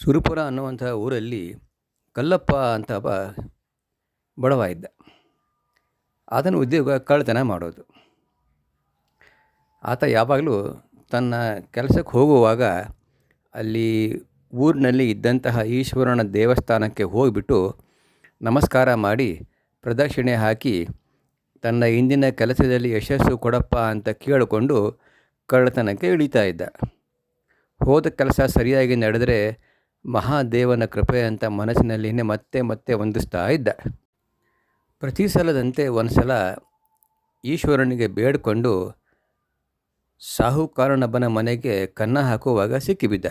ಸುರಪುರ ಅನ್ನುವಂಥ ಊರಲ್ಲಿ ಕಲ್ಲಪ್ಪ ಅಂತ ಒಬ್ಬ ಬಡವ ಇದ್ದ ಆತನ ಉದ್ಯೋಗ ಕಳ್ಳತನ ಮಾಡೋದು. ಆತ ಯಾವಾಗಲೂ ತನ್ನ ಕೆಲಸಕ್ಕೆ ಹೋಗುವಾಗ ಅಲ್ಲಿ ಊರಿನಲ್ಲಿ ಇದ್ದಂತಹ ಈಶ್ವರನ ದೇವಸ್ಥಾನಕ್ಕೆ ಹೋಗಿಬಿಟ್ಟು ನಮಸ್ಕಾರ ಮಾಡಿ ಪ್ರದಕ್ಷಿಣೆ ಹಾಕಿ, ತನ್ನ ಇಂದಿನ ಕೆಲಸದಲ್ಲಿ ಯಶಸ್ಸು ಕೊಡಪ್ಪ ಅಂತ ಕೇಳಿಕೊಂಡು ಕಳ್ಳತನಕ್ಕೆ ಇಳಿತಾ ಇದ್ದ. ಹೋದ ಕೆಲಸ ಸರಿಯಾಗಿ ನಡೆದರೆ ಮಹಾದೇವನ ಕೃಪೆ ಅಂತ ಮನಸ್ಸಿನಲ್ಲಿನೇ ಮತ್ತೆ ಮತ್ತೆ ಹೊಂದಿಸ್ತಾ ಇದ್ದ. ಪ್ರತಿ ಸಲದಂತೆ ಒಂದು ಸಲ ಈಶ್ವರನಿಗೆ ಬೇಡಿಕೊಂಡು ಸಾಹುಕಾರನೊಬ್ಬನ ಮನೆಗೆ ಕನ್ನ ಹಾಕುವಾಗ ಸಿಕ್ಕಿಬಿದ್ದ.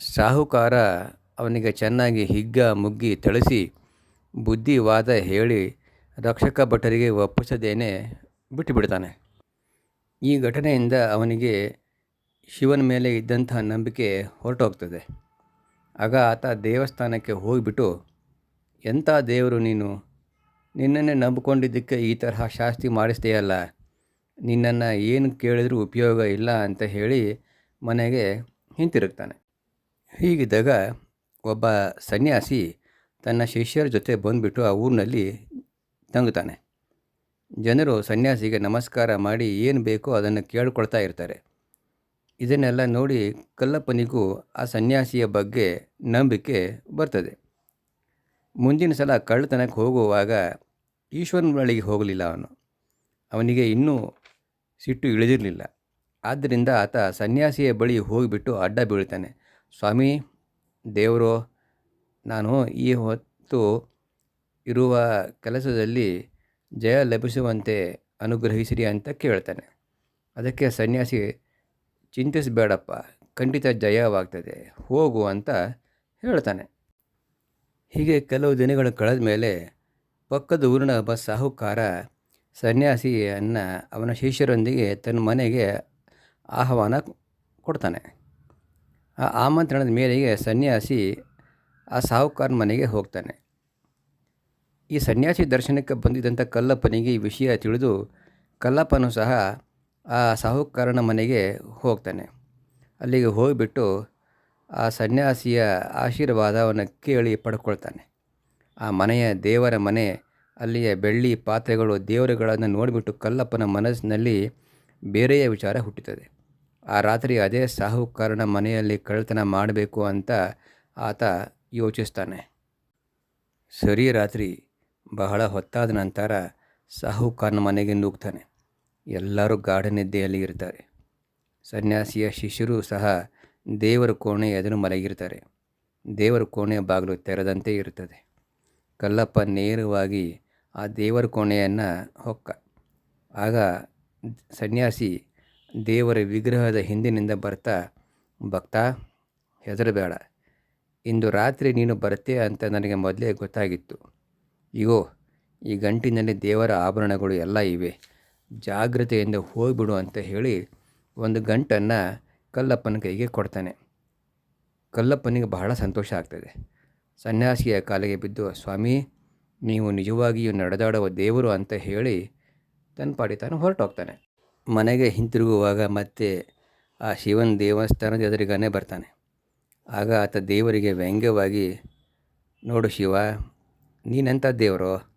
ಸಾಹುಕಾರ ಅವನಿಗೆ ಚೆನ್ನಾಗಿ ಹಿಗ್ಗ, ಮುಗ್ಗಿ ಥಳಿಸಿ, ಬುದ್ಧಿವಾದ ಹೇಳಿ ರಕ್ಷಕ ಭಟರಿಗೆ ಒಪ್ಪಿಸದೇನೆ ಬಿಟ್ಟುಬಿಡ್ತಾನೆ ಈ ಘಟನೆಯಿಂದ ಅವನಿಗೆ ಶಿವನ ಮೇಲೆ ಇದ್ದಂಥ ನಂಬಿಕೆ ಹೊರಟೋಗ್ತದೆ. ಆಗ ಆತ ದೇವಸ್ಥಾನಕ್ಕೆ ಹೋಗಿಬಿಟ್ಟು, ಎಂಥ ದೇವರು ನೀನು? ನಿನ್ನನ್ನೇ ನಂಬಿಕೊಂಡಿದ್ದಕ್ಕೆ ಈ ತರಹ ಶಾಸ್ತಿ ಮಾಡಿಸ್ದೆಯಲ್ಲ ನಿನ್ನನ್ನು ಏನು ಕೇಳಿದರೂ ಉಪಯೋಗ ಇಲ್ಲ ಅಂತ ಹೇಳಿ ಮನೆಗೆ ಹಿಂತಿರುಗ್ತಾನೆ. ಹೀಗಿದ್ದಾಗ ಒಬ್ಬ ಸನ್ಯಾಸಿ ತನ್ನ ಶಿಷ್ಯರ ಜೊತೆ ಬಂದುಬಿಟ್ಟು ಆ ಊರಿನಲ್ಲಿ ತಂಗುತ್ತಾನೆ. ಜನರು ಸನ್ಯಾಸಿಗೆ ನಮಸ್ಕಾರ ಮಾಡಿ ಏನು ಬೇಕೋ ಅದನ್ನು ಕೇಳ್ಕೊಳ್ತಾ ಇರ್ತಾರೆ. ಇದನ್ನೆಲ್ಲ ನೋಡಿ ಕಲ್ಲಪ್ಪನಿಗೂ ಆ ಸನ್ಯಾಸಿಯ ಬಗ್ಗೆ ನಂಬಿಕೆ ಬರ್ತದೆ. ಮುಂದಿನ ಸಲ ಕಳ್ಳತನಕ್ಕೆ ಹೋಗುವಾಗ ಈಶ್ವರನ ಬಳಿಗೆ ಹೋಗಲಿಲ್ಲ ಅವನು. ಅವನಿಗೆ ಇನ್ನೂ ಸಿಟ್ಟು ಇಳಿದಿರಲಿಲ್ಲ. ಆದ್ದರಿಂದ ಆತ ಸನ್ಯಾಸಿಯ ಬಳಿ ಹೋಗಿಬಿಟ್ಟು ಅಡ್ಡ ಬೀಳ್ತಾನೆ. ಸ್ವಾಮಿ, ದೇವರು, ನಾನು ಈ ಹೊತ್ತು ಇರುವ ಕೆಲಸದಲ್ಲಿ ಜಯ ಲಭಿಸುವಂತೆ ಅನುಗ್ರಹಿಸಿರಿ ಅಂತ ಕೇಳ್ತಾನೆ. ಅದಕ್ಕೆ ಸನ್ಯಾಸಿ ಚಿಂತಿಸಬೇಡಪ್ಪ. ಖಂಡಿತ ಜಯವಾಗ್ತದೆ. ಹೋಗು ಅಂತ ಹೇಳ್ತಾನೆ. ಹೀಗೆ ಕೆಲವು ದಿನಗಳು ಕಳೆದ ಮೇಲೆ ಪಕ್ಕದ ಊರಿನ ಒಬ್ಬ ಸಾಹುಕಾರ ಸನ್ಯಾಸಿಯನ್ನು ಅವನ ಶಿಷ್ಯರೊಂದಿಗೆ ತನ್ನ ಮನೆಗೆ ಆಹ್ವಾನ ಕೊಡ್ತಾನೆ. ಆ ಆಮಂತ್ರಣದ ಮೇರೆಗೆ ಸನ್ಯಾಸಿ ಆ ಸಾಹುಕಾರನ ಮನೆಗೆ ಹೋಗ್ತಾನೆ. ಈ ಸನ್ಯಾಸಿ ದರ್ಶನಕ್ಕೆ ಬಂದಿದ್ದಂಥ ಕಲ್ಲಪ್ಪನಿಗೆ ಈ ವಿಷಯ ತಿಳಿದು ಕಲ್ಲಪ್ಪನೂ ಸಹ ಆ ಸಾಹುಕಾರನ ಮನೆಗೆ ಹೋಗ್ತಾನೆ. ಅಲ್ಲಿಗೆ ಹೋಗಿಬಿಟ್ಟು ಆ ಸನ್ಯಾಸಿಯ ಆಶೀರ್ವಾದವನ್ನು ಕೇಳಿ ಪಡ್ಕೊಳ್ತಾನೆ. ಆ ಮನೆಯ ದೇವರ ಮನೆ, ಅಲ್ಲಿಯ ಬೆಳ್ಳಿ ಪಾತ್ರೆಗಳು, ದೇವರುಗಳನ್ನು ನೋಡಿಬಿಟ್ಟು ಕಲ್ಲಪ್ಪನ ಮನಸ್ಸಿನಲ್ಲಿ ಬೇರೆಯ ವಿಚಾರ ಹುಟ್ಟುತ್ತದೆ. ಆ ರಾತ್ರಿ ಅದೇ ಸಾಹುಕಾರನ ಮನೆಯಲ್ಲಿ ಕಳ್ಳತನ ಮಾಡಬೇಕು ಅಂತ ಆತ ಯೋಚಿಸ್ತಾನೆ. ಸರಿ ರಾತ್ರಿ, ಬಹಳ ಹೊತ್ತಾದ ನಂತರ ಸಾಹುಕಾರನ ಮನೆಗೆ ನುಗ್ತಾನೆ. ಎಲ್ಲರೂ ಗಾಢ ನಿದ್ದೆಯಲ್ಲಿ ಇರ್ತಾರೆ ಸನ್ಯಾಸಿಯ ಶಿಷ್ಯರು ಸಹ ದೇವರ ಕೋಣೆ ಎದುರು ಮಲಗಿರ್ತಾರೆ ದೇವರ ಕೋಣೆಯ ಬಾಗಿಲು ತೆರೆದಂತೆ ಇರುತ್ತದೆ. ಕಲ್ಲಪ್ಪ ನೇರವಾಗಿ ಆ ದೇವರ ಕೋಣೆಯನ್ನು ಹೊಕ್ಕ. ಆಗ ಸನ್ಯಾಸಿ ದೇವರ ವಿಗ್ರಹದ ಹಿಂದಿನಿಂದ ಬರ್ತಾ, ಭಕ್ತ, ಹೆದರಬೇಡ. ಇಂದು ರಾತ್ರಿ ನೀನು ಬರುತ್ತೆ ಅಂತ ನನಗೆ ಮೊದಲೇ ಗೊತ್ತಾಗಿತ್ತು. ಇಗೋ, ಈ ಗಂಟಿನಲ್ಲಿ ದೇವರ ಆಭರಣಗಳು ಎಲ್ಲ ಇವೆ. ಜಾಗ್ರತೆಯಿಂದ ಹೋಗಿಬಿಡು ಅಂತ ಹೇಳಿ ಒಂದು ಗಂಟನ್ನು ಕಲ್ಲಪ್ಪನ ಕೈಗೆ ಕೊಡ್ತಾನೆ. ಕಲ್ಲಪ್ಪನಿಗೆ ಬಹಳ ಸಂತೋಷ ಆಗ್ತದೆ. ಸನ್ಯಾಸಿಯ ಕಾಲಿಗೆ ಬಿದ್ದು, ಸ್ವಾಮಿ, ನೀವು ನಿಜವಾಗಿಯೂ ನಡೆದಾಡುವ ದೇವರು ಅಂತ ಹೇಳಿ ತನ್ನ ಪಾಡಿ ತಾನು ಹೊರಟೋಗ್ತಾನೆ. ಮನೆಗೆ ಹಿಂತಿರುಗುವಾಗ ಮತ್ತೆ ಆ ಶಿವನ ದೇವಸ್ಥಾನದ ಎದುರಿಗಾನೇ ಬರ್ತಾನೆ. ಆಗ ಆತ ದೇವರಿಗೆ ವ್ಯಂಗ್ಯವಾಗಿ, ನೋಡು ಶಿವ, ನೀನೆಂಥ ದೇವರು,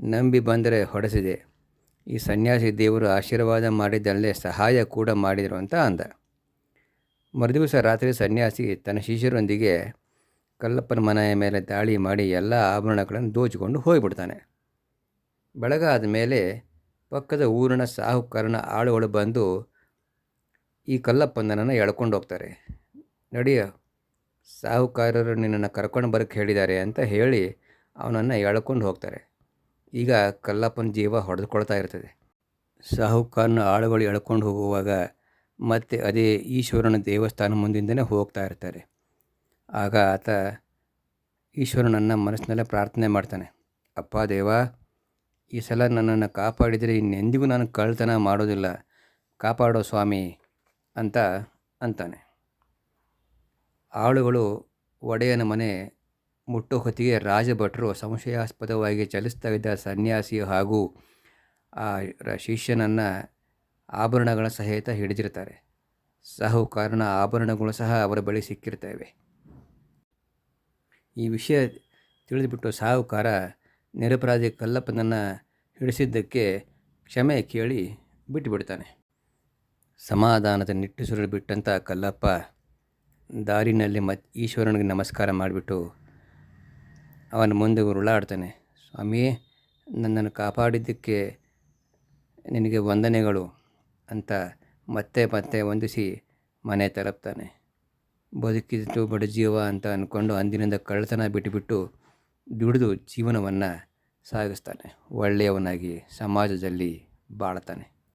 ನಂಬಿ ಬಂದರೆ ಹೊಡೆಸಿದೆ. ಈ ಸನ್ಯಾಸಿ ದೇವರು ಆಶೀರ್ವಾದ ಮಾಡಿದ್ದಲ್ಲೇ ಸಹಾಯ ಕೂಡ ಮಾಡಿದರು ಅಂತ ಅಂದ. ಮರುದಿವಸ ರಾತ್ರಿ ಸನ್ಯಾಸಿ ತನ್ನ ಶಿಷ್ಯರೊಂದಿಗೆ ಕಲ್ಲಪ್ಪನ ಮನೆಯ ಮೇಲೆ ದಾಳಿ ಮಾಡಿ ಎಲ್ಲ ಆಭರಣಗಳನ್ನು ದೋಚಿಕೊಂಡು ಹೋಗಿಬಿಡ್ತಾನೆ. ಬೆಳಗಾದ ಮೇಲೆ ಪಕ್ಕದ ಊರಿನ ಸಾಹುಕಾರನ ಆಳುಗಳು ಬಂದು ಈ ಕಲ್ಲಪ್ಪನನ್ನು ಎಳ್ಕೊಂಡು ಹೋಗ್ತಾರೆ. ನಡಿಯ, ಸಾಹುಕಾರರು ನಿನ್ನನ್ನು ಕರ್ಕೊಂಡು ಬರೋಕ್ಕೆ ಹೇಳಿದ್ದಾರೆ ಅಂತ ಹೇಳಿ ಅವನನ್ನು ಎಳ್ಕೊಂಡು ಹೋಗ್ತಾರೆ. ಈಗ ಕಲ್ಲಪ್ಪನ ಜೀವ ಹೊಡೆದುಕೊಳ್ತಾ ಇರ್ತದೆ. ಸಾಹುಕಾರನ ಆಳುಗಳು ಎಳ್ಕೊಂಡು ಹೋಗುವಾಗ ಮತ್ತೆ ಅದೇ ಈಶ್ವರನ ದೇವಸ್ಥಾನ ಮುಂದಿಂದನೇ ಹೋಗ್ತಾ ಇರ್ತಾರೆ. ಆಗ ಆತ ಈಶ್ವರನನ್ನು ಮನಸ್ಸಿನಲ್ಲೇ ಪ್ರಾರ್ಥನೆ ಮಾಡ್ತಾನೆ. ಅಪ್ಪ ದೇವ, ಈ ಸಲ ನನ್ನನ್ನು ಕಾಪಾಡಿದರೆ ಇನ್ನೆಂದಿಗೂ ನಾನು ಕಳ್ತನ ಮಾಡೋದಿಲ್ಲ. ಕಾಪಾಡೋ ಸ್ವಾಮಿ ಅಂತ ಅಂತಾನೆ. ಆಳುಗಳು ಒಡೆಯನ ಮನೆ ಮುಟ್ಟೋ ಹೊತ್ತಿಗೆ ರಾಜಭಟರು ಸಂಶಯಾಸ್ಪದವಾಗಿ ಚಲಿಸ್ತಾ ಇದ್ದ ಸನ್ಯಾಸಿ ಹಾಗೂ ಆ ಶಿಷ್ಯನನ್ನು ಆಭರಣಗಳ ಸಹಿತ ಹಿಡಿದಿರ್ತಾರೆ ಸಾಹುಕಾರನ ಆಭರಣಗಳು ಸಹ ಅವರ ಬಳಿ ಸಿಕ್ಕಿರ್ತವೆ ಈ ವಿಷಯ ತಿಳಿದುಬಿಟ್ಟು ಸಾಹುಕಾರ ನಿರಪರಾಧಿ ಕಲ್ಲಪ್ಪನನ್ನು ಹಿಡಿಸಿದ್ದಕ್ಕೆ ಕ್ಷಮೆ ಕೇಳಿ ಬಿಟ್ಟುಬಿಡ್ತಾನೆ ಸಮಾಧಾನದ ನಿಟ್ಟುಸಿರು ಬಿಟ್ಟಂಥ ಕಲ್ಲಪ್ಪ ದಾರಿನಲ್ಲಿ ಮತ್ ಈಶ್ವರನಿಗೆ ನಮಸ್ಕಾರ ಮಾಡಿಬಿಟ್ಟು ಅವನ ಮುಂದೆ ಉರುಳಾಡ್ತಾನೆ ಸ್ವಾಮಿ, ನನ್ನನ್ನು ಕಾಪಾಡಿದ್ದಕ್ಕೆ ನಿನಗೆ ವಂದನೆಗಳು ಅಂತ ಮತ್ತೆ ಮತ್ತೆ ವಂದಿಸಿ ಮನೆ ತಲುಪ್ತಾನೆ. ಬದುಕಿದ್ದು ಬಡ ಜೀವ ಅಂತ ಅಂದ್ಕೊಂಡು ಅಂದಿನಿಂದ ಕಳ್ಳತನ ಬಿಟ್ಟುಬಿಟ್ಟು ದುಡಿದು ಜೀವನವನ್ನು ಸಾಗಿಸ್ತಾನೆ. ಒಳ್ಳೆಯವನಾಗಿ ಸಮಾಜದಲ್ಲಿ ಬಾಳ್ತಾನೆ.